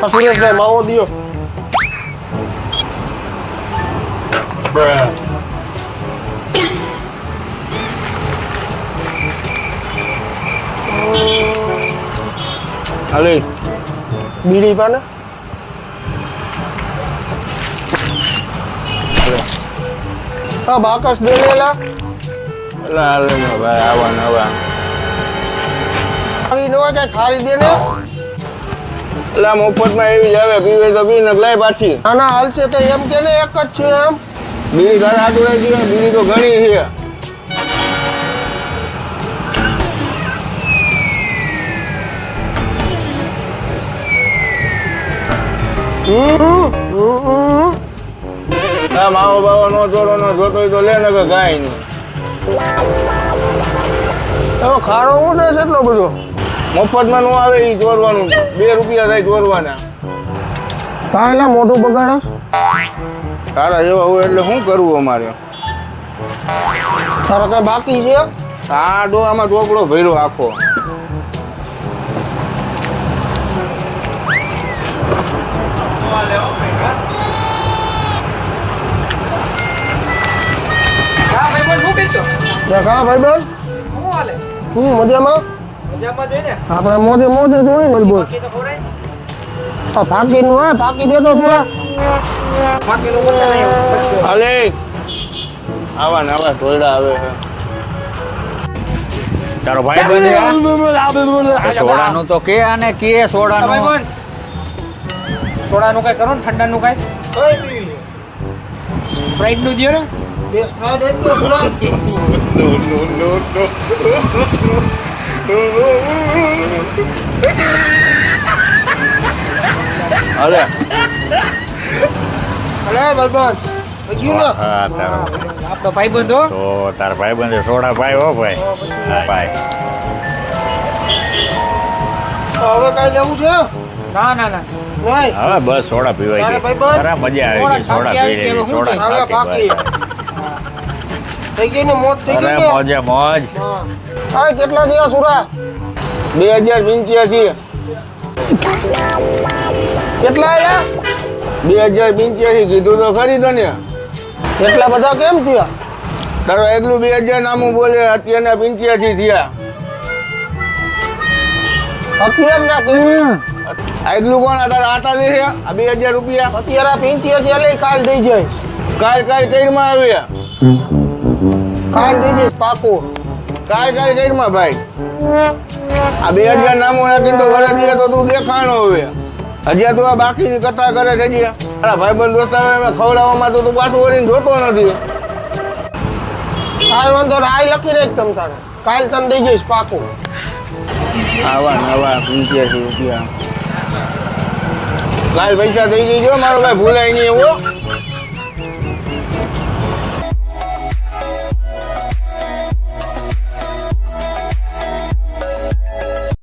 આ સુરેશભાઈ માવો દિયો હાલે બીડી પાને હા બાકસ દે લેલા એટલે હાલે ને ભાઈ આવા નવા ખાલી નવા ક્યાંય ખારી દે ને એટલે મફતમાં એવી જ આવે પીવે તો પી ને લાય પાછી આના હાલશે તો એમ કે ને એક જ છે એમ. બીડી ઘર આટું રહી ગઈ બીડી તો ઘણી છે. ના માવો બાવો નો ચોરો નો જોતો તો લે ને કે કાંઈ નહીં એમાં ખાડો હું છે એટલો બધો. મફતમાં નું આવે એ ચોરવાનું. બે રૂપિયા થાય ચોરવાના. કાંઈલા મોઢું બગાડો. તારા જેવા હોય એટલે શું કરવું અમારે? તારા કઈ બાકી છે? હા જો આમાં ચોપડો ભર્યો આખો હા ભાઈ બોલ શું કહેશો કા ભાઈ બેન શું હાલે? હું મજામાં? મજામાં જોઈને? આપણે મોજે મોજે જોઈ હોય ને બોલ તો ખવડાય. આ ફાકી નું હા ફાકી દેતો પૂરા હવે. બસ જો. હાલે. આવા ને આવા ટોયડા આવે છે. તારો ભાઈ બંધ સોડાનું તો કે આને કે સોડાનું. બોલ. સોડાનું કઈ કરો ને ઠંડાનું કઈ? કઈ પીવી સ્પ્રાઇટનું દો ને બે no, no, no, no. અરે ભાઈ બેન ગયું હા તારો. આપણો ભાઈ બંધો તો તારા ભાઈ બંધ સોડા ભાઈ હો ભાઈ. હા, ભાઈ. તો હવે કઈ લેવું છે? ના ના ના. હવે બસ સોડા પીવાય ખરા મજા આવી છે સોડા સોડા ફાકી પી આવી લેવી ગઈ, સોડા થઈ ગઈ ને મોત થઈ ગઈ ને? મોજે મોજ. હા. કેટલા દિવસ સુરા? બે હજાર પંચ્યાસી. કેટલા આયા? બે હજાર પંચ્યાસી. કીધું તો ખરી તને. કેટલા બધા કેમ થયા? તારો એકલું બે હજાર નામું બોલે અત્યારના પંચ્યાસી થયા. અત્યારે ના કેમ આ એકલું કોણ? આ આટા દે છે? આ બે હજાર રૂપિયા. અત્યારે પીંચી છે એટલે કાલ દઈ જાય. કાલ કાલ કઈમાં આવ્યા. કાલ દઈ જઈશ પાકું. કાલ કાલ કઈમાં ભાઈ? આ બે હજાર નામો રાખીને તો વરા દે તો તું દેખાણો હવે. હજી તું આ બાકી કથા કરે છે હજી. તારા ભાઈબંધ દોસ્ત આવે ખવડાવવામાં તો તું પાછું વળીને જોતો નથી. કાલ વાંધો નહીં, લખી રાખ તમ તારે. કાલ તને દઈ જઈશ પાકું. આવા નવા પંચ્યાસી રૂપિયા. લાલ પૈસા થઈ ગઈ જો મારો ભાઈ ભૂલાય નહીં એવો.